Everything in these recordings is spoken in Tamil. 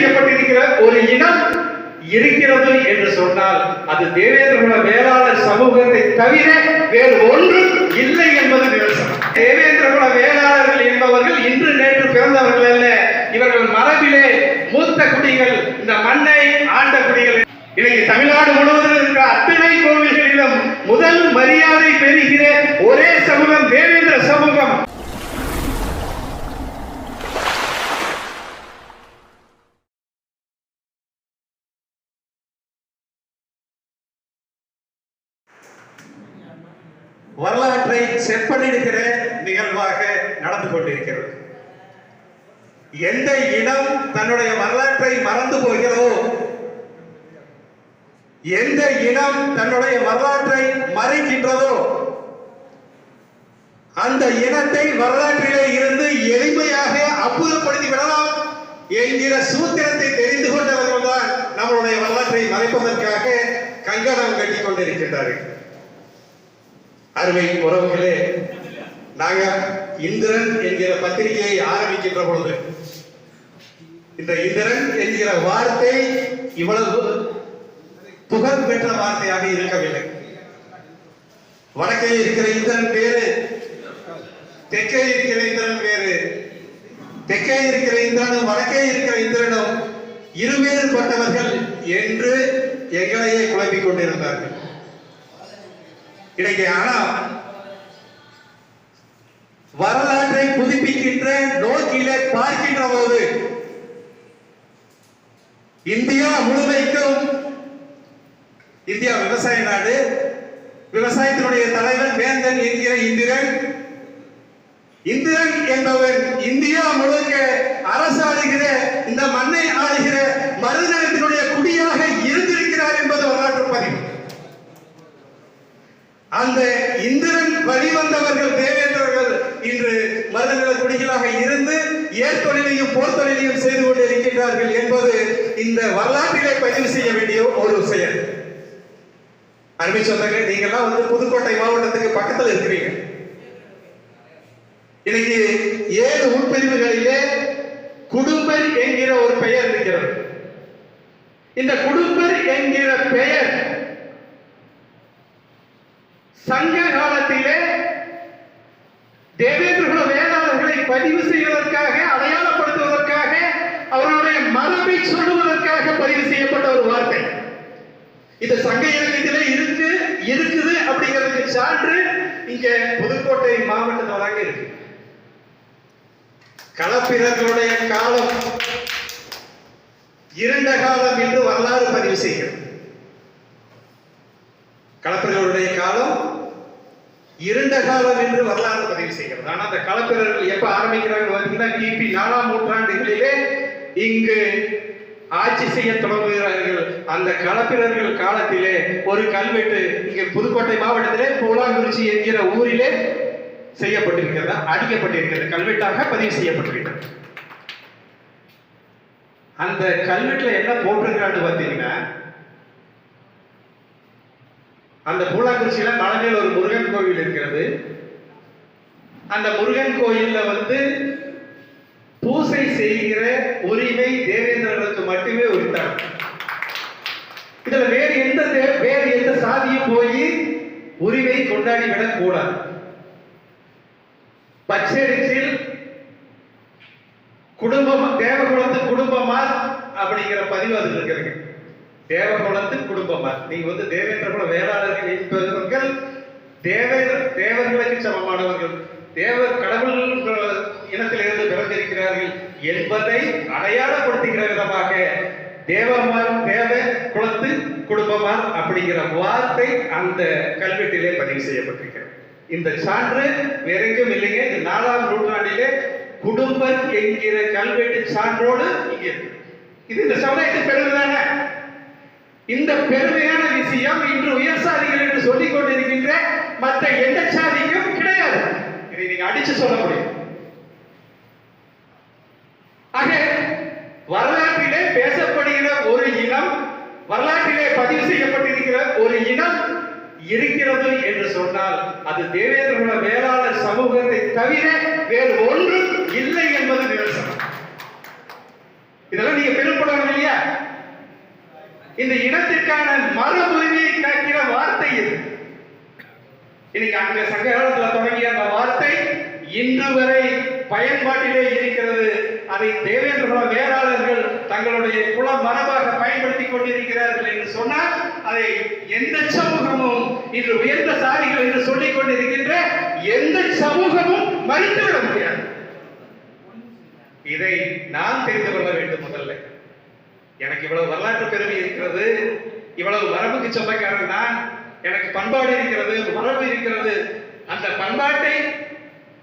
செய்யப்பட்டிருக்கிற ஒரு இனம் இருக்கிறது என்று சொன்னால் அது தேவேந்திரகுல வேளாளர் சமூகத்தை தவிர வேறு ஒன்று இல்லை என்பது நிதர்சனம் தேவேந்திரகுல வேளாளர்கள் என்பவர்கள் இன்று நேற்று பிறந்தவர்கள் அல்ல. இவர்கள் மரபிலே மூத்த குடிகள் இந்த மண்ணை ஆண்ட குடிகள். இன்னைக்கு தமிழ்நாடு முழுவதும் இருக்கிற அத்தனை கோவில்களிலும் முதல் மரியாதை பெறுகிற ஒரே சமூகம் தேவேந்திர சமூகம். வரலாற்றை செப்பனிடுகிற நிகழ்வாக நடந்து கொண்டிருக்கிறது. எந்த இனம் தன்னுடைய வரலாற்றை மறந்து போகிறதோ எந்த இனம் தன்னுடைய வரலாற்றை மறைக்கின்றதோ அந்த இனத்தை வரலாற்றிலே இருந்து எளிமையாக அற்புதப்படுத்தி விடலாம் என்கிற சூத்திரத்தை தெரிந்து கொண்டவர்கள் தான் நம்மளுடைய வரலாற்றை மறைப்பதற்காக கங்கணம் கட்டிக் கொண்டிருக்கின்றார்கள். அருமை உறவுகளே நாங்க இந்திரன் என்கிற பத்திரிகையை ஆரம்பிக்கின்ற பொழுது இந்த இந்திரன் என்கிற வார்த்தை இவ்வளவு புகழ் பெற்ற வார்த்தையாக இருக்கவில்லை. வடக்கே இருக்கிற இந்திரன் வேறு தெற்கே இருக்கிற இந்திரன் வேறு தெற்கே இருக்கிற இந்திரனும் வடக்கே இருக்கிற இந்திரனும் இருவேறுபட்டவர்கள் என்று எங்களையே குழப்பிக் கொண்டிருந்தார்கள். இன்னைக்கு ஆனா வரலாற்றை புதுப்பிக்கின்ற நோக்கிலே பார்க்கின்ற போது இந்தியா முழுமைக்கும் இந்தியா விவசாய நாடு விவசாயத்தினுடைய தலைவன் வேந்தன் என்கிற இந்திரன். இந்திரன் என்பவன் இந்தியா முழுக்க அரசாளுகிற இந்த மண்ணை ஆளுகிற மருதனத்தினுடைய குடியாக இருந்திருக்கிறார் என்பது வரலாற்று பதிவு அந்த இந்திரன் வழிவந்தவர்கள் தேவேந்திரர்கள் இன்று மருதநில குடிகளாக இருந்து ஏற்தொழிலையும் போர்த்தொழிலையும் செய்து கொண்டு இருக்கின்றார்கள் என்பது இந்த வரலாற்றிலே பதிவு செய்ய வேண்டிய ஒரு செயல். அருமை சொந்தங்களே நீங்கெல்லாம் வந்து புதுக்கோட்டை மாவட்டத்துக்கு பக்கத்தில் இருக்கிறீங்க. இன்னைக்கு ஏழு உட்பிரிவுகளிலே குடும்பர் என்கிற ஒரு பெயர் இருக்கிறது. இந்த குடும்பர் என்கிற பெயர் சங்க காலத்திலே தேவேந்திரகுல வேளாளர்களை பதிவு செய்வதற்காக அடையாளப்படுத்துவதற்காக அவர்களுடைய மரபை சொல்லுவதற்காக பதிவு செய்யப்பட்ட ஒரு வார்த்தை. இது சங்க இலக்கியத்திலே இருக்கு இருக்குது அப்படிங்கிறதுக்கு சான்று இங்க புதுக்கோட்டை மாவட்டத்தில் தாங்க இருக்கு. களப்பிரர்களுடைய காலம் இருண்ட காலம் என்று வரலாறு பதிவு செய்கிறது. களப்பிரர்களுடைய காலம் இருண்ட காலம் என்று வரலாறு பதிவு செய்கிறது. ஆனால் அந்த களப்பிரர்கள் எப்ப ஆரம்பிக்கிறார்கள் பார்த்தீங்கன்னா கிபி நாலாம் நூற்றாண்டுகளிலே இங்கு ஆட்சி செய்ய தொடங்குகிறார்கள். அந்த களப்பிரர்கள் காலத்திலே ஒரு கல்வெட்டு இங்கே புதுக்கோட்டை மாவட்டத்திலே பூலாங்குறிச்சி என்கிற ஊரிலே செய்யப்பட்டிருக்கிறதா அடிக்கப்பட்டிருக்கிறது. கல்வெட்டாக பதிவு செய்யப்பட்டிருக்கிறது. அந்த கல்வெட்டுல என்ன போட்டிருக்கிறான்னு பார்த்தீங்கன்னா அந்த பூலாக்குறிச்சியில மலைமேல் ஒரு முருகன் கோவில் இருக்கிறது. அந்த முருகன் கோயில்ல வந்து பூசை செய்கிற உரிமை தேவேந்திரர்களுக்கு மட்டுமே உரித்தார் இதுல வேறு எந்த வேறு எந்த சாதியும் போய் உரிமை கொண்டாடி விடக் கூடாது பச்சரிசில் குடும்பம் தேவகுலத்து குடும்பமா அப்படிங்கிற பதிவு அதில் இருக்கிறது தேவகுலத்து குடும்பமா நீங்க வந்து தேவேந்திரகுல வேளாளர்கள் என்பவர்கள் தேவர் தேவர்களுக்கு சமமானவர்கள். தேவர் கடவுள் இனத்திலிருந்து பிறந்திருக்கிறார்கள் என்பதை அடையாளப்படுத்துகிற விதமாக தேவமார் தேவ குலத்து குடும்பமார் அப்படிங்கிற வார்த்தை அந்த கல்வெட்டிலே பதிவு செய்யப்பட்டிருக்கிறது. இந்த சான்று வேற எங்கும் இல்லைங்க. நாலாம் நூற்றாண்டிலே குடும்பம் என்கிற கல்வெட்டு சான்றோடு இங்கே இது இந்த சமுதாயத்தின் பிறகுதானே இந்த பெருமையான விஷயம் இன்று உயர் சாதிகள் என்று சொல்லிக் கொண்டிருக்கின்ற மற்ற எந்த சாதிக்கும் கிடையாது. இதை நீங்க அடிச்சு சொல்ல முடியும். ஆக வரலாற்றிலே பேசப்படுகிற ஒரு இனம் வரலாற்றிலே பதிவு செய்யப்பட்டிருக்கிற ஒரு இனம் இருக்கிறது என்று சொன்னால் அது தேவேந்திரகுல வேளாளர் சமூகத்தை தவிர வேறு ஒன்றும் இல்லை என்பது நிதர்சனம். இதெல்லாம் நீங்க பெரும்பட இந்த இனத்திற்கான மரபுரிமையை காக்கிற வார்த்தை இது. இன்னைக்கு அங்க சங்க காலத்துல தொடங்கிய அந்த வார்த்தை இன்று வரை பயன்பாட்டிலே இருக்கிறது. அதை தேவேந்திரகுல வேளாளர்கள் தங்களுடைய குல மரபாக பயன்படுத்திக் கொண்டிருக்கிறார்கள் என்று சொன்னால் அதை எந்த சமூகமும் இன்று உயர்ந்த சாதிகள் என்று சொல்லிக் கொண்டிருக்கின்ற எந்த சமூகமும் மறுத்துவிட முடியாது. இதை நான் தெரிந்து கொள்ள வேண்டும் முதல்ல. எனக்கு இவ்வளவு வரலாற்று பெருமை இருக்கிறது. இவ்வளவு மரபுக்கு சொந்தக்காரன் தான் எனக்கு பண்பாடு இருக்கிறது மரபு இருக்கிறது. அந்த பண்பாட்டை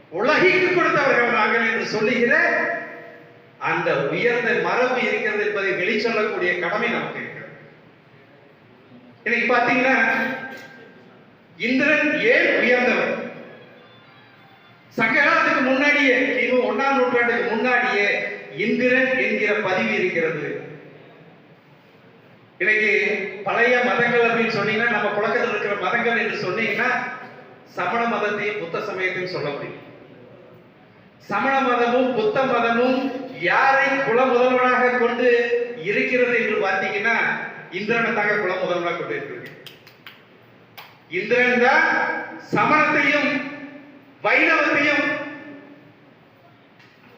உலகிற்கு கொடுத்தவர்கள் நாங்கள் என்று சொல்லுகிற அந்த உயர்ந்த மரபு இருக்கிறது என்பதை வெளிச்சொல்லக்கூடிய கடமை நமக்கு இருக்கிறது. இன்னைக்கு பாத்தீங்கன்னா இந்திரன் ஏன் உயர்ந்தவர்? சங்ககாலத்துக்கு முன்னாடியே கிமு ஒன்னாம் நூற்றாண்டுக்கு முன்னாடியே இந்திரன் என்கிற பதிவு இருக்கிறது. இன்னைக்கு பழைய மதங்கள் அப்படின்னு சொன்னீங்கன்னா நம்ம புழக்கத்தில் இருக்கிற மதங்கள் என்று சொன்னீங்கன்னா சமண மதத்தையும் புத்த சமயத்தையும் சொல்ல முடியும். சமண மதமும் புத்த மதமும் யாரை குல முதல்வனாக கொண்டு இருக்கிறது என்று பார்த்தீங்கன்னா இந்திரனை தாங்க குல முதல்வனாக கொண்டு இருக்கிறது. இந்திரன் தான் சமணத்தையும் வைணவத்தையும்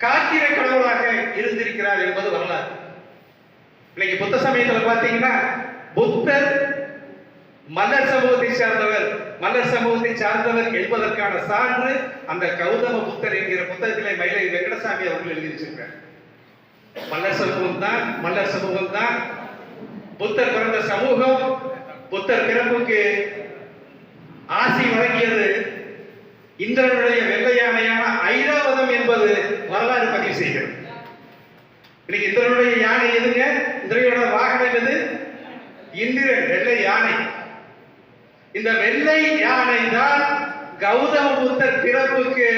காத்திர கடவுளாக இருந்திருக்கிறார் என்பது வரலாறு. இன்னைக்கு புத்த சமயத்துல பாத்தீங்கன்னா புத்தர் மன்னர் சமூகத்தை சார்ந்தவர் மன்னர் சமூகத்தை சார்ந்தவர் என்பதற்கான சான்று அந்த கௌதம புத்தர் என்கிற புத்தகத்திலே மயிலை வெங்கடசாமி அவர்கள் எழுதி மன்னர் சமூகம் தான் மன்னர் சமூகம் தான். புத்தர் பிறந்த சமூகம் புத்தர் பிறப்புக்கு ஆசி வழங்கியது இந்திரனுடைய வெள்ளையானையான ஐராவதம் என்பது வரலாறு பதிவு செய்கிறது. இன்னைக்கு இந்திரனுடைய யானை எதுங்க? இந்திரையோட வாகனம் என்னது? இந்திரன் வெள்ளை யானை. இந்த வெள்ளை யானை தான் கௌதம புத்தர் பிறப்புக்கு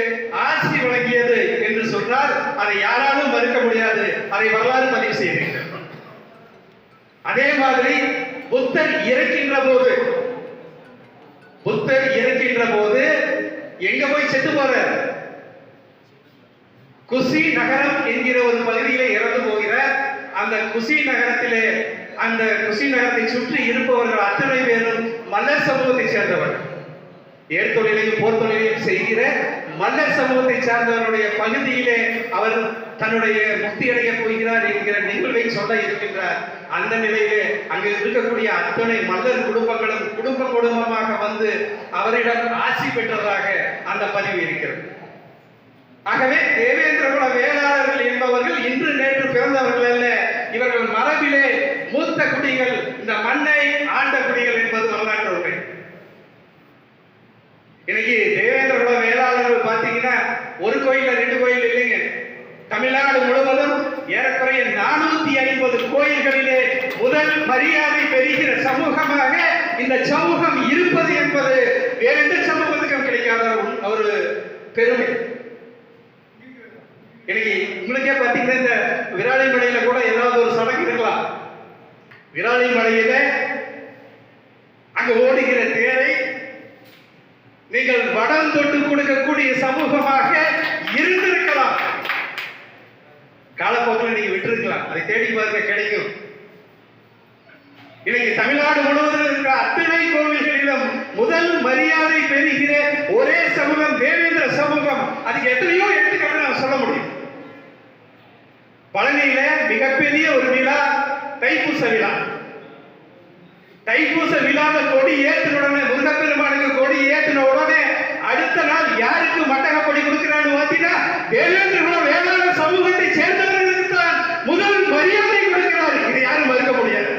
ஆசி வழங்கியது என்று சொன்னால் அதை யாராலும் மறுக்க முடியாது. அதை வரலாறு பதிவு செய்கிறீர்கள் அதே மாதிரி புத்தர் இறக்கின்ற போது புத்தர் இறக்கின்ற போது எங்க போய் செத்து போற குசி நகரம் என்கிற ஒரு பகுதியில இறந்து போகிற அந்த குசி நகரத்திலே அந்த குசி நகரத்தை சுற்றி இருப்பவர்கள் அத்தனை பேரும் மல்லர் சமூகத்தை சேர்ந்தவர்கள். ஏர் தொழிலையும் போர் தொழிலையும் செய்கிற மல்லர் சமூகத்தை சார்ந்தவருடைய பகுதியிலே அவர் தன்னுடைய முக்தி அடைய போகிறார் என்கிற நிகழ்வை சொல்ல இருக்கின்றார். அந்த நிலையிலே அங்கு இருக்கக்கூடிய அத்தனை மல்லர் குடும்பங்களும் குடும்ப குடும்பமாக வந்து அவரிடம் ஆசி பெற்றதாக அந்த பதிவு இருக்கிறது. ஆகவே தேவேந்திரகுல வேளாளர்கள் என்பவர்கள் இன்று நேற்று பிறந்தவர்கள் அல்ல. இவர்கள் மரபிலே மூத்த குடிகள் இந்த மண்ணை ஆண்ட குடிகள் என்பது வரலாற்று உண்மை. இன்னைக்கு தேவேந்திரகுல வேளாளர்கள் பார்த்தீங்கன்னா ஒரு கோயில் ரெண்டு கோயில் இல்லைங்க. தமிழ்நாடு முழுவதும் ஏறக்குறைய நானூத்தி ஐம்பது கோயில்களிலே முதல் மரியாதை பெறுகிற சமூகமாக இந்த சமூகம் இருப்பது என்பது வேறெந்த சமூகத்துக்கும் கிடைக்காத ஒரு பெருமை. இன்னைக்கு உங்களுக்கே பார்த்தீங்கன்னா இந்த விராலி மலையில கூட ஏதாவது ஒரு சடங்கு இருக்கலாம். விராலி மலையில அங்க ஓடுகிற தேரை நீங்கள் வடம் தொட்டு கொடுக்கக்கூடிய சமூகமாக இருந்திருக்கலாம். காலப்போக்கில் நீங்க விட்டுருக்கலாம். அதை தேடி பாருங்க கிடைக்கும். இன்னைக்கு தமிழ்நாடு முழுவதும் இருக்கிற அத்தனை கோவில்களிலும் முதல் மரியாதை பெறுகிற ஒரே சமூகம் தேவேந்திர சமூகம். அதுக்கு எத்தனையோ எடுத்துக்காட்டு நான் சொல்ல முடியும். பழனியில மிகப்பெரிய ஒரு விழா தைப்பூச விழா. தைப்பூச விழாத கொடி ஏற்றின உடனே முருகப்பெருமானுக்கு கொடி ஏற்றின உடனே அடுத்த நாள் யாருக்கு மட்டகப்படி கொடுக்கிறான்னு பார்த்தீங்கன்னா தேவேந்திரகுல வேளாண் சமூகத்தை சேர்ந்தவர்களுக்கு தான் முதல் மரியாதை கொடுக்கிறார். இதை யாரும் மறுக்க முடியாது.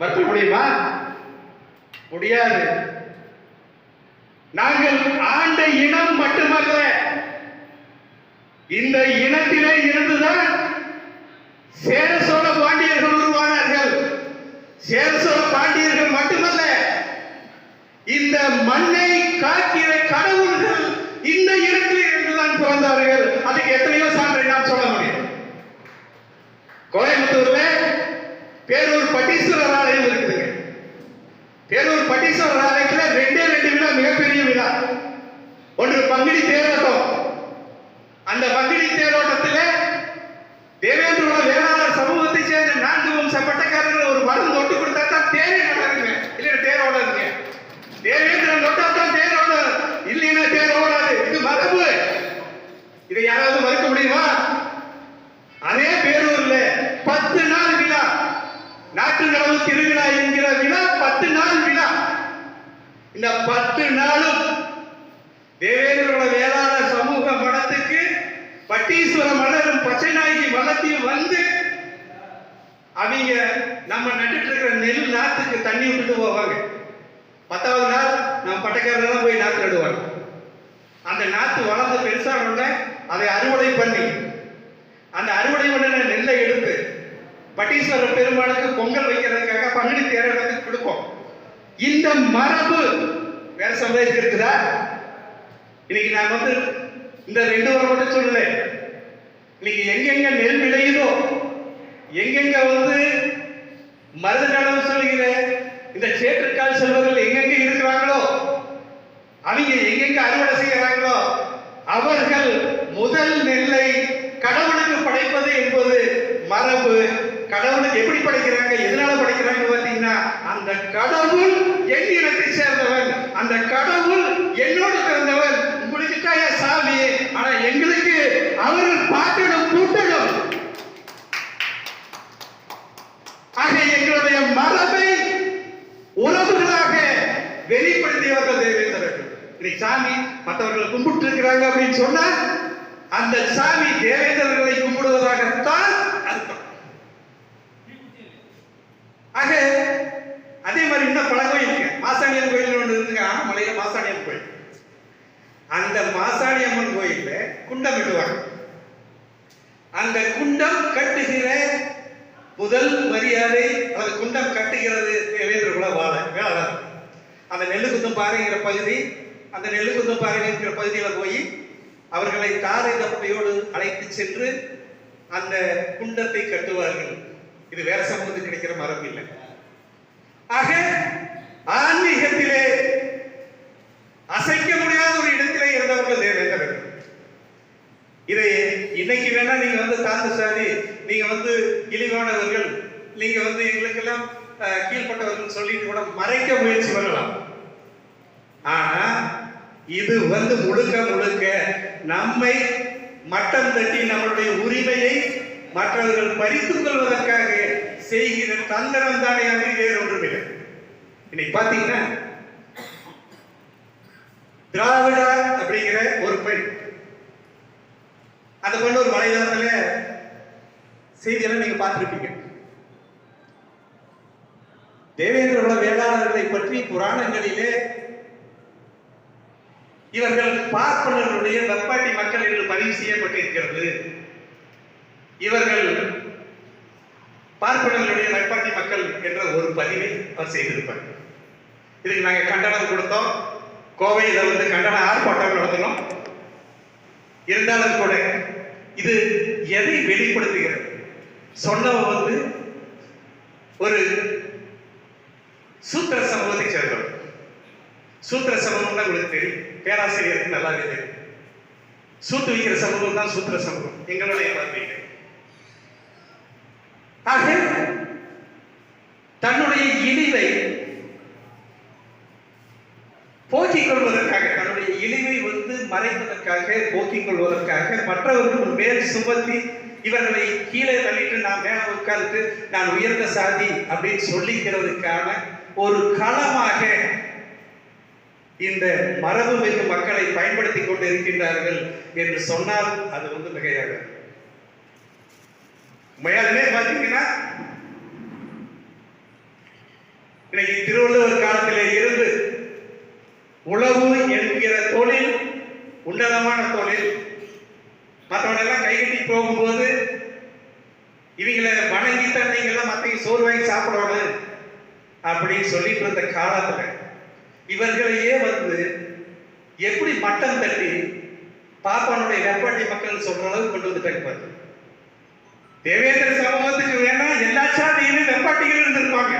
மறுக்க முடியுமா? முடியாது. நாங்கள் ஆண்ட இனம் மட்டுமல்ல இந்த இனத்திலே இருந்துதான் சேர சோழ பாண்டியர்கள் உருவானார்கள். சேர சோழ பாண்டியர்கள் மட்டுமல்ல இந்த மண்ணை காக்கிற கடவுள்கள் இந்த இடத்தில் இருந்துதான் பிறந்தார்கள். அதுக்கு எத்தனையோ சான்றை நான் சொல்ல முடியும். கோயம்புத்தூர்ல பேரூர் பட்டீஸ்வரர் ஆலயம் இருக்குதுங்க பேரூர் பட்டீஸ்வரர் ஆலயத்துல ரெண்டே ரெண்டு விழா மிகப்பெரிய விழா. ஒன்று பங்குனி தேரோட்டம். அந்த பங்குனி தேரோட்டத்துல தேவேந்திரோட வேளாளர் சமூகத்தை சேர்ந்த நான்கு வம்ச ஒரு மருந்து தொட்டு கொடுத்தா தான் தேரே நடக்குங்க இல்லைன்னா தேரோட இருங்க தேவேந்திரன் தொட்டா தான் தேரோட இல்லைன்னா தேரோடாது இது மரபு. இதை யாராவது மறுக்க முடியுமா? அதே பேரூர்ல பத்து நாள் விழா. நாட்டு நடவு திருவிழா என்கிற விழா பத்து நாள் விழா. இந்த பத்து நாளும் தேவேந்திரோட வேளாளர் சமூக மடத்துக்கு பட்டீஸ்வர மலரும் பச்சை நாய்க்கு மலத்தையும் வந்து அவங்க நம்ம நட்டுட்டு இருக்கிற நெல் நாத்துக்கு தண்ணி விட்டுட்டு போவாங்க. பத்தாவது நாள் நம்ம பட்டக்காரெல்லாம் போய் நாத்து நடுவாங்க. அந்த நாத்து வளர்ந்து பெருசான உடனே அதை அறுவடை பண்ணி அந்த அறுவடை பண்ணின நெல்லை எடுத்து பட்டீஸ்வர பெருமாளுக்கு பொங்கல் வைக்கிறதுக்காக பங்குனி தேர்தலுக்கு கொடுப்போம். இந்த மரபு வேற சமுதாயத்துக்கு இருக்குதா? இன்னைக்கு நான் வந்து இந்த ரெண்டு வாரம் மட்டும் சொல்லல இன்னைக்கு எங்கெங்க நெல் விளையுதோ எங்கெங்க வந்து மருந்து நடவு சொல்லுகிற இந்த சேற்றுக்கால் செல்வர்கள் எங்கெங்க இருக்கிறாங்களோ அவங்க எங்கெங்க அறுவடை செய்கிறாங்களோ அவர்கள் முதல் நெல்லை கடவுளுக்கு படைப்பது என்பது மரபு. கடவுளுக்கு எப்படி படைக்கிறாங்க எதனால படைக்கிறாங்க பார்த்தீங்கன்னா அந்த கடவுள் என் இனத்தை சேர்ந்தவன். அந்த கடவுள் என்னோடு பிறந்தவன் உங்களுக்கு தாயா சாமி ஆனா எங்களுக்கு அவர்கள் பாட்டணும் கூட்டணும் ஆக எங்களுடைய மரபை உறவுகளாக வெளிப்படுத்தியவர்கள் தேவேந்திரர்கள். இன்னைக்கு சாமி மற்றவர்கள் கும்பிட்டு இருக்கிறாங்க அப்படின்னு சொன்னா அந்த சாமி தேவேந்திரர்களை கும்பிடுவதாகத்தான் அர்த்தம். ஆக அதே மாதிரி இன்னும் பல கோயில் இருக்கு. மாசாணியம்மன் கோயில் ஒன்று இருக்குங்க மலையில மாசாணியம்மன் கோயில். அந்த மாசாணியம்மன் கோயிலில் குண்டம் விடுவாங்க அந்த குண்டம் கட்டுகிற முதல் மரியாதை அந்த குண்டம் கட்டுகிறது இளைஞர்கள குல வாழ வேளாளர் அந்த நெல்லுக்குந்தம் பாறைங்கிற பகுதி அந்த நெல்லுக்குந்தம் பாறைங்கிற பகுதியில் போய் அவர்களை தாரை தப்பையோடு அழைத்து சென்று அந்த குண்டத்தை கட்டுவார்கள். இது வேற சமூகத்துக்கு கிடைக்கிற மரம் இல்லை. ஆக ஆன்மீகத்திலே அசைக்க முடியாத ஒரு இடத்திலே இருந்தவர்கள் தேவேந்திரர்கள். இதை இன்னைக்கு வேணா நீங்க வந்து தாழ்ந்த நீங்க வந்து இழிவானவர்கள் நீங்க வந்து எங்களுக்கெல்லாம் கீழ்பட்டவர்கள் கீழ்ப்பட்டவர்கள் சொல்லிட்டு கூட மறைக்க முயற்சி பண்ணலாம். ஆனா இது வந்து முழுக்க முழுக்க நம்மை மட்டம் தட்டி நம்மளுடைய உரிமையை மற்றவர்கள் பறித்துக் கொள்வதற்காக செய்கிற தந்திரம் தானே அன்றி வேறு ஒன்றுமில்லை இன்னைக்கு பாத்தீங்கன்னா திராவிடா அப்படிங்கிற ஒரு பெண் அந்த பொண்ணு ஒரு வலைதளத்துல செய்தியெல்லாம் நீங்க பார்த்துருப்பீங்க. தேவேந்திரகுல வேளாளர்களை பற்றி புராணங்களிலே இவர்கள் பார்ப்பனர்களுடைய வெப்பாட்டி மக்கள் என்று பதிவு செய்யப்பட்டிருக்கிறது. இவர்கள் பார்ப்பனர்களுடைய வெப்பாட்டி மக்கள் என்ற ஒரு பதிவை அவர் செய்திருப்பார். இதுக்கு நாங்கள் கண்டனம் கொடுத்தோம். கோவையில் வந்து கண்டன ஆர்ப்பாட்டம் நடத்தினோம் இருந்தாலும் கூட இது எதை வெளிப்படுத்துகிறது? சொன்னவ வந்து ஒரு சூத்திர சமூகத்தை சேர்ந்தவர் சூத்திர சமூகம்னா உங்களுக்கு தெரியும். பேராசிரியருக்கு நல்லாவே தெரியும். சூத்து வைக்கிற சமூகம் தான் சூத்திர சமூகம். எங்களுடைய பார்வையில் ஆக தன்னுடைய இழிவை போக்கிக் கொள்வதற்காக தன்னுடைய இழிவை வந்து மறைப்பதற்காக போக்கிக் கொள்வதற்காக மற்றவர்கள் மேல் சுமத்தி இவர்களை கீழே தள்ளிட்டு நான் மேல உட்கார்ந்து நான் உயர்ந்த சாதி அப்படின்னு சொல்லிக்கிறதுக்கான ஒரு களமாக இந்த மரபு மிகு மக்களை பயன்படுத்தி கொண்டு இருக்கின்றார்கள் என்று சொன்னால் அது வந்து மிகையாக உண்மையாலுமே பார்த்தீங்கன்னா இன்னைக்கு திருவள்ளுவர் காலத்திலே இருந்து உழவு என்கிற தொழில் உன்னதமான தொழில். மற்றவனெல்லாம் கைகட்டி போகும்போது இவங்களை வணங்கி தண்ணிங்கெல்லாம் மற்றவங்க சோறு வாங்கி சாப்பிடணும் அப்படின்னு சொல்லிட்டு இருந்த காலத்துல இவர்களையே வந்து எப்படி மட்டம் தட்டி பாப்பானுடைய வெப்பாட்டி மக்கள் சொல்ற அளவுக்கு கொண்டு வந்துட்டாங்க பாருங்க. தேவேந்திர சமூகத்துக்கு வேணா எல்லா சாதியிலும் வெப்பாட்டிகள் இருந்திருப்பாங்க.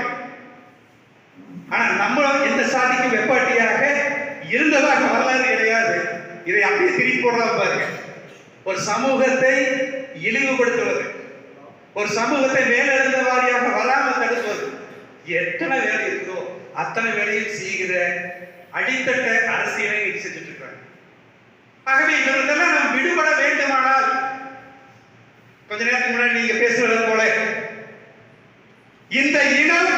ஆனா நம்ம எந்த சாதிக்கும் வெப்பாட்டியாக இருந்ததாக வரலாறு கிடையாது. இதை அப்படியே திருப்பி போடலாம் பாருங்க. ஒரு சமூகத்தை இழிவுபடுத்துவது ஒரு சமூகத்தை மேலெழுந்த வாரியாக வராமல் தடுப்பது. எத்தனை வேலை இருக்கோ அத்தனை வேலையும் செய்கிற அடித்தட்ட அரசியலை செஞ்சுட்டு இருக்காங்க. ஆகவே இவர்களெல்லாம் நாம் விடுபட வேண்டுமானால் கொஞ்ச நேரத்துக்கு முன்னாடி நீங்க பேசுறது போல இந்த இனம்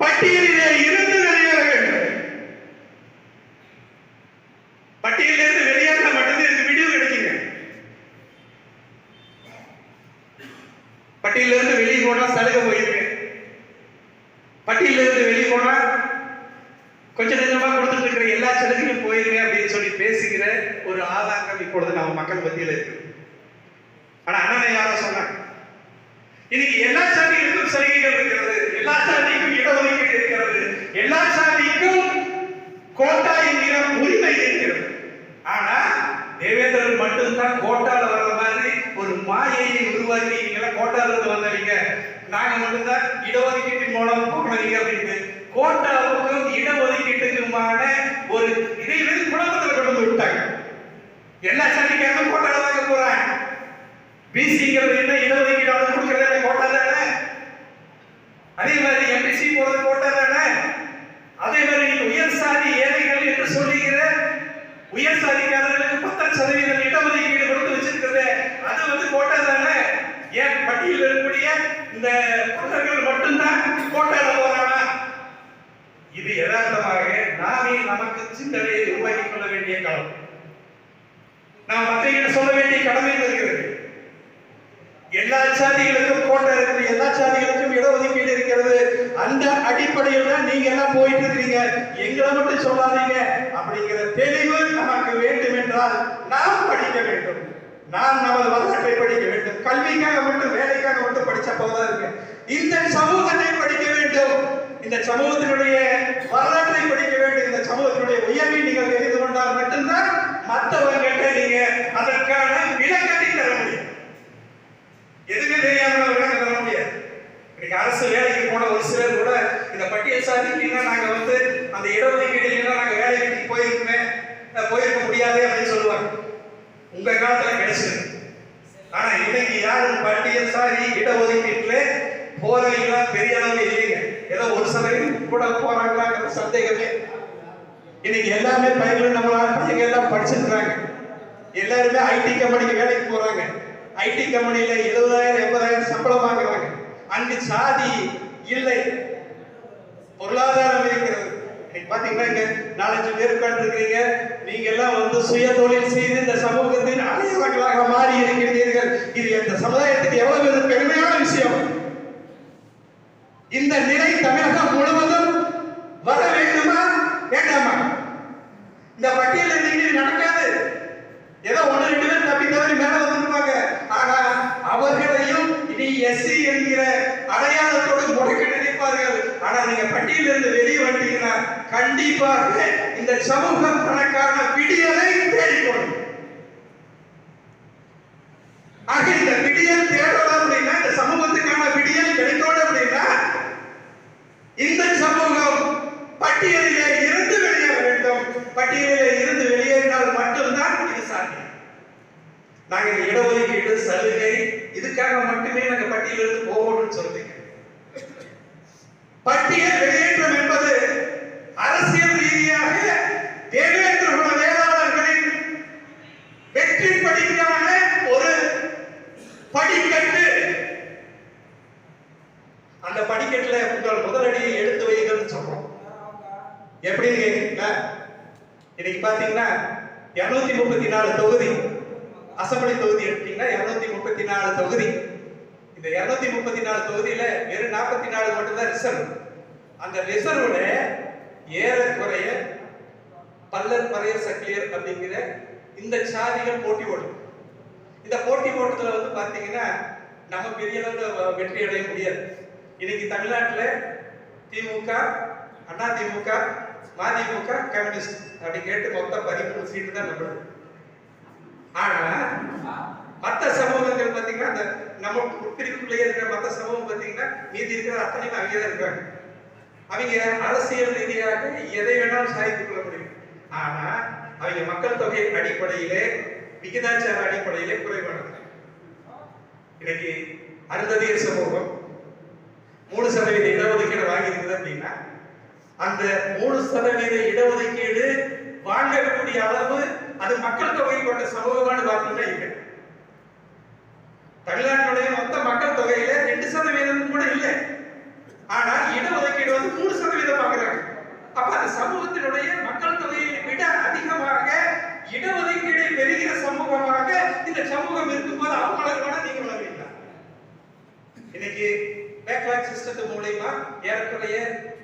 பட்டியலில் இருந்து வெளியேற வேண்டும் பட்டியலிருந்து வெளியேறினா மட்டும்தான் இதுக்கு விடிவு கிடைக்குங்க பட்டியலிருந்து வெளியே போனா சலுகை போயிருக்கு பட்டியலிருந்து வெளியே போனா கொஞ்ச நேரமா கொடுத்துட்டு இருக்கிற எல்லா சலுகையும் போயிருங்க அப்படின்னு சொல்லி பேசுகிற ஒரு ஆதாங்கம் இப்பொழுது நம்ம மக்கள் மத்தியில் இருக்கு ஆனா அண்ணனை யாரோ சொன்னாங்க இன்னைக்கு எல்லா சாதிகளுக்கும் சலுகைகள் இருக்கிறது எல்லா சாதிக்கும் இடஒதுக்கீடு இருக்கிறது எல்லா சாதிக்கும் கோட்டா என்கிற உரிமை இருக்கிறது ஆனா தேவேந்திரன் மட்டும்தான் கோட்டால வர்ற மாதிரி ஒரு மாயையை உருவாக்கி நீங்க கோட்டால இருந்து வந்தவங்க நாங்க மட்டும்தான் இடஒதுக்கீட்டின் மூலம் போனவங்க அப்படின்னு கோட்டாவுக்கும் இடஒதுக்கீட்டுக்குமான ஒரு இதை வந்து குழப்பத்தில் கொண்டு வந்து விட்டாங்க எல்லா சாதிக்காரனும் கோட்டால தாங்க போறாங்க? பிசிங்கிறது என்ன? இடஒதுக்கீடு அவனுக்கு கொடுக்கறது என்ன கோட்டா தானே அதே மாதிரி எம்பிசி போறது கோட்டா தானே அதே மாதிரி நீங்க உயர் சாதி ஏழைகள் என்று சொல்லுகிற உயர் சாதிக்காரர்களுக்கு பத்து சதவீதம் இடஒதுக்கீடு கொடுத்து வச்சிருக்கிறது அது வந்து கோட்டா தானே ஏன் பட்டியலில் இருக்கக்கூடிய இந்த தொண்டர்கள் மட்டும்தான் கோட்டால போறானா இது யதார்த்தமாக நாமே நமக்கு சிந்தனையை உருவாக்கிக் கொள்ள வேண்டிய காலம் நாம் மற்றவங்க சொல்ல வேண்டிய கடமை இருக்கிறது எல்லா சாதிகளுக்கும் கோட்டை இருக்குது எல்லா சாதிகளுக்கும் இடஒதுக்கீடு இருக்கிறது அந்த அடிப்படையில் தான் நீங்க எல்லாம் போயிட்டு இருக்கிறீங்க எங்களை மட்டும் சொல்லாதீங்க அப்படிங்கிற தெளிவு நமக்கு வேண்டும் என்றால் நாம் படிக்க வேண்டும் நாம் நமது வரலாற்றை படிக்க வேண்டும். கல்விக்காக மட்டும் வேலைக்காக மட்டும் படிச்ச போதா இருக்கு? இந்த சமூகத்தை படிக்க வேண்டும். இந்த சமூகத்தினுடைய வரலாற்றை படிக்க வேண்டும். இந்த சமூகத்தினுடைய உயர்வை நீங்கள் தெரிந்து கொண்டால் மட்டும்தான் மற்றவர்கிட்ட நீங்க அதற்கான விளக்கத்தை தர முடியும். எதுவுமே தெரியாம விளக்கம் தர முடியாது. இன்னைக்கு அரசு வேலைக்கு போன ஒரு சிலர் கூட இந்த பட்டியல் சாதிக்குன்னா நாங்க வந்து அந்த இடஒதுக்கீடு இல்லைன்னா நாங்க வேலைக்கு போயிருக்கோமே போயிருக்க முடியாது அப்படின்னு சொல்லுவாங்க. உங்க காலத்துல கிடைச்சிருக்கு. ஆனா இன்னைக்கு யாரும் பட்டியல் சாதி இடஒதுக்கீட்டுல போறவங்க பெரிய அளவு இல்லைங்க. ஏதோ ஒரு சதவீதம் கூட போறாங்களாங்கிற சந்தேகமே. இன்னைக்கு எல்லாமே பையன்கள் நம்ம பையங்க எல்லாம் படிச்சிருக்கிறாங்க. எல்லாருமே ஐடி கம்பெனிக்கு வேலைக்கு போறாங்க. ஐடி கம்பெனியில எழுபதாயிரம் எண்பதாயிரம் சம்பளம் வாங்குறாங்க. அங்கு சாதி இல்லை. பொருளாதார பாத்தீங்கன்னா நாலஞ்சு பேர் உட்கார்ந்துருக்கீங்க நீங்க எல்லாம் வந்து சுய தொழில் செய்து இந்த சமூகத்தின் அடையாளங்களாக மாறி இருக்கின்றீர்கள். இது இந்த சமுதாயத்துக்கு எவ்வளவு ஒரு பெருமையான விஷயம். இந்த நிலை தமிழகம் முழுவதும் வர வேண்டுமா? வேண்டாமா? இந்த பட்டியல் நீங்க நடக்காது ஏதோ ஒண்ணு ரெண்டு பேர் தப்பி தவறி மேல வந்திருப்பாங்க ஆனா அவர்களையும் இனி எஸ்சி என்கிற அடையாளத்தோடு முடக்க நினைப்பார்கள் ஆனா நீங்க பட்டியலிருந்து வெளியே வந்தீங்கன்னா கண்டிப்பாக இந்த சமூகம் தனக்கான விடியலை தேடிக்கொள்ளும். ஆக இந்த விடியல் தேடலாம் அப்படின்னா இந்த சமூகத்துக்கான விடியல் கிடைக்கோட அப்படின்னா இந்த சமூகம் பட்டியலிலே இருந்து வெளியேற வேண்டும். பட்டியலிலே இருந்து வெளியேறினால் மட்டும்தான் இது சாத்தியம். நாங்க இடஒதுக்கீடு சலுகை இதுக்காக மட்டுமே நாங்க பட்டியலிருந்து போகணும்னு சொல்றீங்க. பட்டியல் வெளியேற்றம் என்பது அரசியல் ரீதியாக தேவேந்திர குல வேளாளர்களின் வெற்றி படிக்கான ஒரு படிக்கட்டு. அந்த படிக்கட்டுல உங்கள் முதலடியை எடுத்து வைங்கன்னு சொல்றோம். எப்படின்னு கேட்குறீங்களா இன்னைக்கு பாத்தீங்கன்னா இருநூத்தி முப்பத்தி நாலு தொகுதி. அசம்பிளி தொகுதி எடுத்தீங்கன்னா இருநூத்தி முப்பத்தி நாலு தொகுதி. இந்த இருநூத்தி முப்பத்தி நாலு தொகுதியில வெறும் நாற்பத்தி நாலு மட்டும்தான் ரிசர்வ் அந்த ரிசர்வ்ல ஏறக்குறைய பல்லர் பறையர் சக்கிலியர் அப்படிங்கிற இந்த சாதிகள் போட்டி ஓடும் இந்த போட்டி ஓட்டத்தில் வந்து பாத்தீங்கன்னா நம்ம பெரிய அளவில் வ- வெற்றி அடைய முடியாது. இன்னைக்கு தமிழ்நாட்டுல திமுக அண்ணா திமுக மதிமுக கம்யூனிஸ்ட் அப்படி கேட்டு மொத்தம் பதிமூணு சீட்டு தான் நம்மளுது. ஆனா மற்ற சமூகங்கள் பாத்தீங்கன்னா அந்த நம்ம உட்பிரிவுக்குள்ளேயே இருக்கிற மற்ற சமூகம் பாத்தீங்கன்னா மீதி இருக்கிற அத்தனையும் அங்கேயே தான் இருக்காங்க. அவங்க அரசியல் ரீதியாக எதை வேணாலும் சாதித்துக் கொள்ள முடியும். ஆனா அவங்க மக்கள் தொகை அடிப்படையிலே விகிதாச்சார அடிப்படையிலே குறைவானது. இன்னைக்கு அருந்ததிய சமூகம் மூணு சதவீத இடஒதுக்கீடு வாங்கியிருக்குது அப்படின்னா அந்த மூணு சதவீத இடஒதுக்கீடு வாங்கக்கூடிய அளவு அது மக்கள் தொகை கொண்ட சமூகமானு பார்த்தீங்கன்னா இல்லை. தமிழ்நாட்டினுடைய மொத்த மக்கள் தொகையில ரெண்டு சதவீதம் கூட இல்லை. ஆனா இடஒதுக்கீடு வந்து மூணு சதவீதம் வாங்குறாங்க. அப்ப அந்த சமூகத்தினுடைய மக்கள் தொகையை விட அதிகமாக இடஒதுக்கீடை பெறுகிற சமூகமாக இந்த சமூகம் இருக்கும்போது போது வளர்வானா நீங்க வளர்வீங்களா இன்னைக்கு பேக்லாக் சிஸ்டத்து மூலயமா ஏறக்குறைய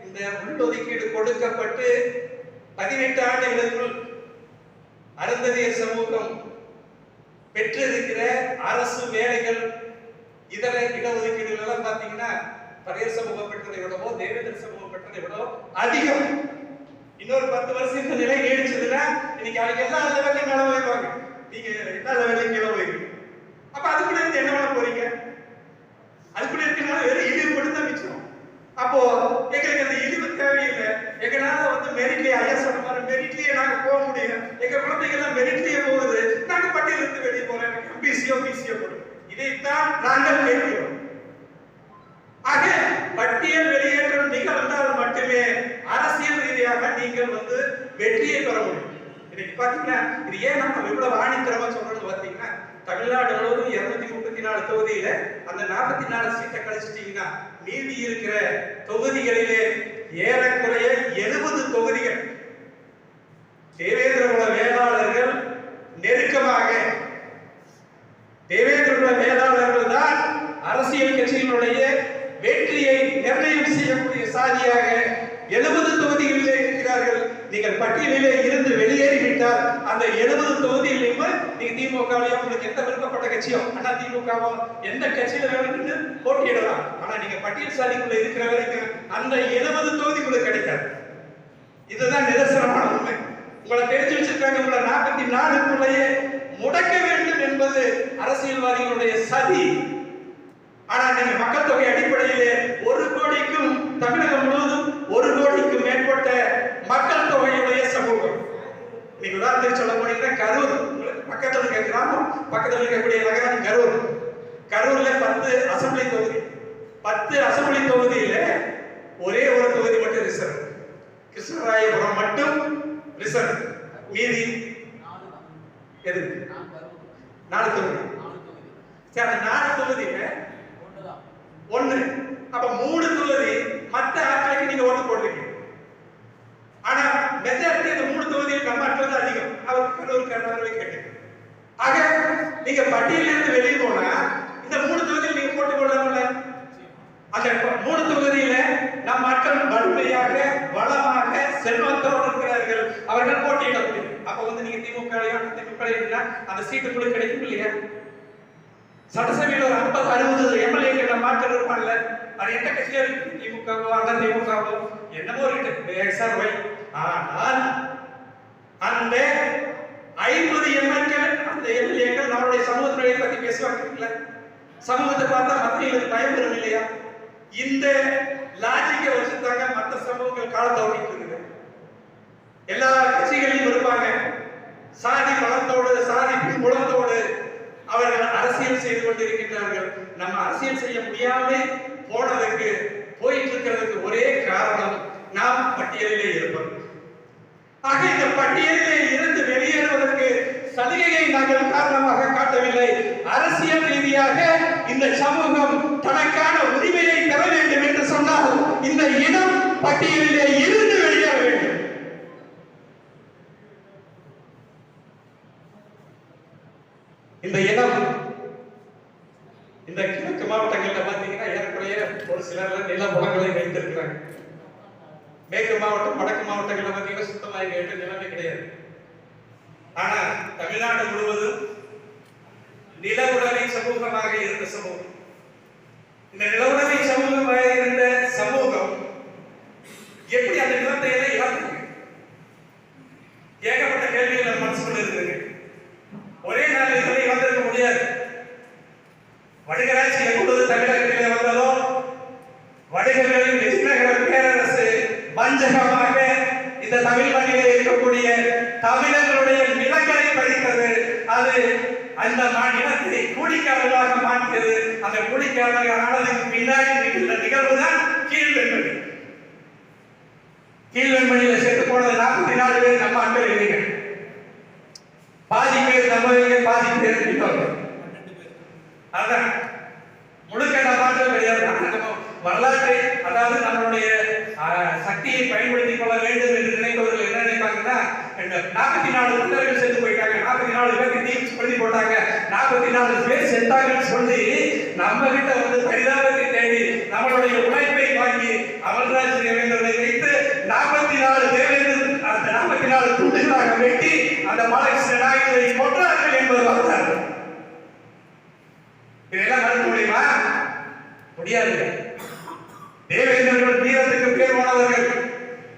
இந்த உள்ஒதுக்கீடு கொடுக்கப்பட்டு பதினெட்டு ஆண்டுகளுக்குள் அருந்ததியர் சமூகம் பெற்றிருக்கிற அரசு வேலைகள் இதர இடஒதுக்கீடுகள் எல்லாம் பாத்தீங்கன்னா பழைய சமூகம் பெற்றதை விடவோ தேவேந்திர சமூகம் பெற்றதை விடவோ அதிகம். இன்னொரு பத்து வருஷம் இந்த நிலை நீடிச்சதுன்னா இன்னைக்கு அவங்க எல்லா லெவலையும் மேல போயிருவாங்க நீங்க எல்லா லெவலையும் கீழே போயிருக்கீங்க அப்ப அதுக்குள்ள இருந்து என்ன பண்ண போறீங்க? அதுக்குள்ள இருக்கனால வெறும் இழிவு மட்டும் தான் மிச்சம். அப்போ எங்களுக்கு அந்த இழிவு தேவையில்லை. எங்களால வந்து மெரிட்லயே ஐயா சொன்ன மாதிரி மெரிட்லயே நாங்க போக முடியும் எங்க குழந்தைங்க எல்லாம் மெரிட்லயே போகுது. நாங்க பட்டியலிருந்து வெளியே போறோம். எனக்கு எம்பிசியோ பிசியோ கொடுங்க இதைத்தான் நாங்கள் கேட்கிறோம். ஆக பட்டியல் வெளியேற்றம் நிகழ்ந்தால் மட்டுமே அரசியல் ரீதியாக நீங்கள் வந்து வெற்றியை பெற முடியும். இன்னைக்கு பாத்தீங்கன்னா இது ஏன் நம்ம இவ்வளவு ஆணித்தரமா சொல்றோம்னு பாத்தீங்கன்னா தமிழ்நாடு முழுவதும் இருநூத்தி முப்பத்தி நாலு தொகுதியில அந்த நாற்பத்தி நாலு சீட்டை கழிச்சிட்டீங்கன்னா மீதி இருக்கிற தொகுதிகளிலே ஏறக்குறைய எழுபது தொகுதிகள் தேவேந்திர குல வேளாளர்கள் நெருக்கமாக தேவேந்திர குல வேளாளர்கள் தான் அரசியல் கட்சியினுடைய வெற்றியை நிர்ணயம் செய்யக்கூடிய சாதியாக எழுபது தொகுதிகளிலே இருக்கிறார்கள். நீங்கள் பட்டியலிலே இருந்து வெளியேறிவிட்டால் அந்த எழுபது தொகுதியிலையும் நீங்க திமுகவையோ உங்களுக்கு எந்த விருப்பப்பட்ட கட்சியோ அண்ணா திமுகவோ எந்த கட்சியில வேணும்னு போட்டியிடலாம். ஆனா நீங்க பட்டியல் சாதிக்குள்ள இருக்கிற வரைக்கும் அந்த எழுபது தொகுதிக்குள்ள கிடைக்காது. இதுதான் நிதர்சனமான உண்மை. உங்களை தெரிஞ்சு வச்சிருக்காங்க உங்களை நாற்பத்தி நாலுக்குள்ளேயே முடக்க வேண்டும் என்பது அரசியல்வாதிகளுடைய சதி. ஆனா நீங்க மக்கள் தொகை அடிப்படையிலே ஒரு கோடிக்கும் தமிழகம் முழுவதும் ஒரு கோடிக்கும் மேற்பட்ட மக்கள் தொகையுடைய சமூகம். நீங்க உதாரணத்துக்கு சொல்ல போனீங்கன்னா கரூர். பக்கத்தில் இருக்க கிராமம் பக்கத்தில் இருக்கக்கூடிய நகரம் கரூர். கரூர்ல பத்து அசம்பிளி தொகுதி. பத்து அசம்பிளி தொகுதியில ஒரே ஒரு தொகுதி மட்டும் ரிசர்வ் கிருஷ்ணராயபுரம் மட்டும் ரிசர்வ் மீதி எது நாலு தொகுதி. சரி அந்த நாலு தொகுதியில ஒண்ணு அப்ப மூணு தொகுதி மத்த ஆட்களுக்கு நீங்க ஓட்டு போடுறீங்க. ஆனா மெஜாரிட்டி இந்த மூணு தொகுதியில் நம்ம ஆட்கள் தான் அதிகம். அவர் கடவுள் கர்நாடகாவை கேட்டு ஆக நீங்க பட்டியலில் இருந்து வெளியே போனா இந்த மூணு தொகுதியில் நீங்க போட்டு கொள்ளாமல அந்த மூணு தொகுதியில நம் ஆட்கள் வலிமையாக வளமாக செல்வத்தோடு இருக்கிறார்கள். அவர்கள் போட்டியிட முடியும். அப்ப வந்து நீங்க திமுக திமுக அந்த சீட்டுக்குள்ள கிடைக்கும் இல்லையா? சட்டசபையில் ஒரு ஐம்பது அறுபது எம்எல்ஏக்கள் நம்ம மாற்றம் இருப்பாங்கல்ல அது எந்த கட்சியா இருக்கு? திமுகவோ அந்த திமுகவோ என்னமோ இருக்கு எக்ஸ்ஆர் ஒய் ஆனால் அந்த ஐம்பது எம்எல்ஏக்கள் அந்த எம்எல்ஏக்கள் நம்மளுடைய சமூகத்தினுடைய பத்தி பேசுவாங்க சமூகத்தை பார்த்தா மத்தியில் பயம் வரும் இல்லையா? இந்த லாஜிக்கை வச்சுட்டாங்க மற்ற சமூகங்கள் காலத்தை ஓட்டிட்டு எல்லா கட்சிகளிலும் இருப்பாங்க. சாதி பலத்தோடு சாதி பின்புலத்தோடு அவர்கள் அரசியல் செய்து கொண்டிருக்கின்றார்கள். நம்ம அரசியல் செய்ய முடியாம போனதுக்கு போயிட்டு இருக்கிறதுக்கு ஒரே காரணம் நாம் பட்டியலிலே இருப்போம். ஆக இந்த பட்டியலிலே இருந்து வெளியேறுவதற்கு சலுகையை நாங்கள் காரணமாக காட்டவில்லை. அரசியல் ரீதியாக இந்த சமூகம் தனக்கான உரிமையை பெற வேண்டும் என்று சொன்னால் இந்த இனம் பட்டியலிலே இருந்து வெளியே வேண்டும் இந்த இடம் இந்த கிழக்கு மாவட்டங்கள்ல பாத்தீங்கன்னா ஏறக்குறைய ஒரு சிலர் நில புலங்களை வைத்திருக்கிறாங்க. மேற்கு மாவட்டம் வடக்கு மாவட்டங்கள்ல பாத்தீங்கன்னா சுத்தமா இங்க எட்டு நிலமே கிடையாது. ஆனா தமிழ்நாடு முழுவதும் நில உடைமை சமூகமாக இருந்த சமூகம். இந்த நில சமூகமாக இருந்த சமூகம் எப்படி அந்த நிலத்தை எல்லாம் ஏகப்பட்ட கேள்விகள் நம்ம மனசுக்குள்ள இருக்குது ஒரே நாள் இதனை வந்திருக்க முடியாது வடுகராட்சி எப்பொழுது தமிழகத்திலே வந்ததோ வடுகர்களின் விஜயநகர பேரரசு வஞ்சகமாக இந்த தமிழ் மண்ணிலே இருக்கக்கூடிய தமிழர்களுடைய நிலங்களை பறித்தது அது அந்த மா- நிலத்தை கூலிக்காரர்களாக மாற்றியது அந்த கூலிக்காரர்கள் ஆனதுக்கு பின்னாடி நிகழ்ந்த நிகழ்வு தான் கீழ்வெண்மணி கீழ்வெண்மணியில செத்து போனது நாற்பத்தி நாலு பேர் நம்ம ஆட்கள் இல்லைங்க பாதி பேர் நம்மவங்க பாதி பேர் இன்னொரு அதான் முழுக்க நான் பார்த்தது கிடையாது ஆனா நம்ம வரலாற்றை அதாவது நம்மளுடைய ஆஹ், சக்தியை பயன்படுத்திக் கொள்ள வேண்டும் என்று நினைப்பவர்கள் என்ன நினைப்பாங்கன்னா இந்த நாற்பத்தி நாலு குண்டர்கள் செத்து போயிட்டாங்க நாற்பத்தி நாலு பேருக்கு தீ கொளுத்தி போட்டாங்க நாற்பத்தி நாலு பேர் செத்தாங்கன்னு சொல்லி நம்ம கிட்ட வந்து பரிதாபத்தை தேடி நம்மளுடைய உழைப்பை வாங்கி அமல்ராஜ் தேவேந்திரனை வைத்து நாற்பத்தி நாலு தேவேந்திர அந்த நாற்பத்தி நாலு துண்டுகளாக வெட்டி அந்த பாலகிருஷ்ண நாயகரை கொன்றார்கள் என்பது வரலாறு. இதெல்லாம் நடக்க முடியுமா? முடியாது. தேவேந்திரர்கள் வீரத்துக்கு பேர் போனவர்கள்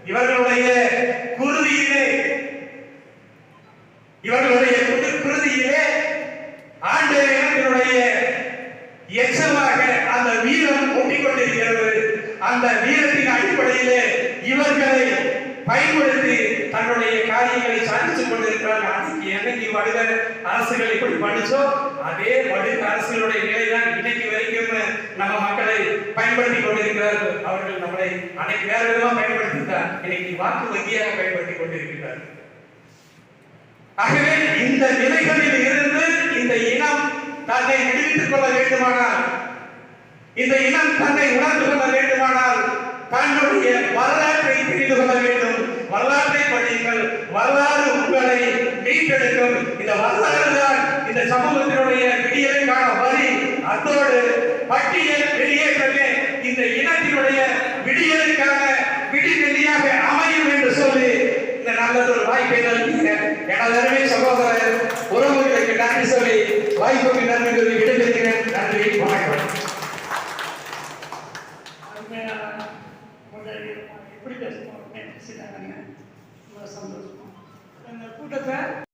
இவர்களுடைய குருதியிலே இவர்களுடைய குருதியிலே ஆண்டு எச்சமாக அந்த வீரம் ஒட்டிக்கொண்டிருக்கிறது. அந்த வீரத்தின் அடிப்படையிலே இவர்களை பயன்படுத்தி தன்னுடைய காரியங்களை சாதித்துக் கொண்டிருக்கிறார்கள் அன்னைக்கு என்னைக்கு வடிவ அரசுகள் இப்படி பண்ணிச்சோ அதே மனித அரசுகளுடைய நிலைதான் இன்னைக்கு வரைக்கும் நம்ம மக்களை பயன்படுத்தி கொண்டிருக்கிறார்கள். அவர்கள் நம்மளை அனைத்து வேற விதமாக பயன்படுத்திட்டார் இன்னைக்கு வாக்கு வங்கியாக பயன்படுத்தி கொண்டிருக்கிறார்கள். ஆகவே இந்த நிலைகளில் இருந்து இந்த இனம் தன்னை விடுவித்துக் கொள்ள வேண்டுமானால் இந்த இனம் தன்னை உணர்ந்து கொள்ள வேண்டுமானால் தன்னுடைய வரலாற்றை தெரிந்து கொள்ள வேண்டும். வரலாற்றை படியுங்கள். வரலாறு உங்களை மீட்டெடுக்கும். இந்த வரலாறு தான் இந்த சமூகத்தினுடைய விடியலுக்கான வரி அத்தோடு பட்டியல் வெளியேற்றமே இந்த இனத்தினுடைய விடியலுக்கான விடிவெளியாக அமையும் என்று சொல்லி நல்லதொரு வாய்ப்பை நல்கிய எனது அருமை சகோதரர் உறவுகளுக்கு நன்றி சொல்லி வாய்ப்புக்கு நன்றி சொல்லி விடைபெறுகிறேன். நன்றி வணக்கம். அருமையான எப்படி பேசணும் சந்தோஷம். இந்த கூட்டத்தை